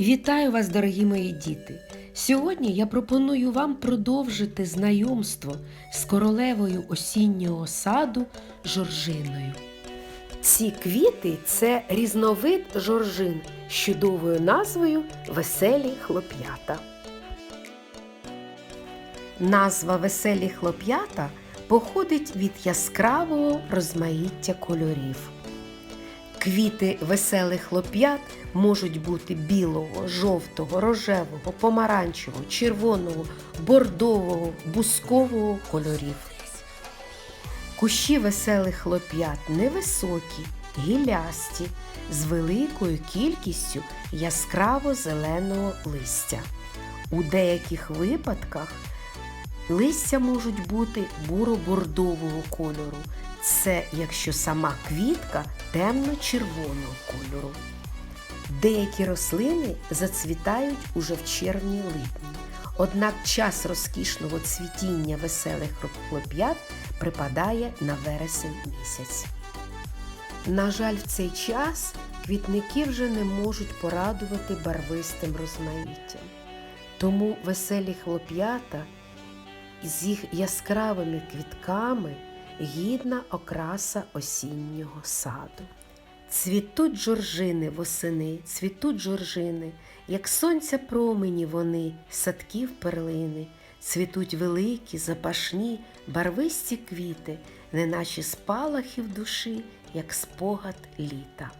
Вітаю вас, дорогі мої діти! Сьогодні я пропоную вам продовжити знайомство з королевою осіннього саду Жоржиною. Ці квіти це різновид жоржин з чудовою назвою Веселі хлоп'ята. Назва Веселі хлоп'ята походить від яскравого розмаїття кольорів. Квіти веселих хлоп'ят можуть бути білого, жовтого, рожевого, помаранчевого, червоного, бордового, бускового кольорів. Кущі веселих хлоп'ят невисокі, гілясті, з великою кількістю яскраво зеленого листя. У деяких випадках листя можуть бути буро-бордового кольору. Це якщо сама квітка темно-червоного кольору. Деякі рослини зацвітають уже в червні-липні. Однак час розкішного цвітіння веселих хлоп'ят припадає на вересень місяць. На жаль, в цей час квітники вже не можуть порадувати барвистим розмаїттям. Тому веселі хлоп'ята з їх яскравими квітками гідна окраса осіннього саду. Цвітуть жоржини восени, цвітуть жоржини, як сонця промені вони, садків перлини, цвітуть великі, запашні, барвисті квіти, неначе спалахи в душі, як спогад літа.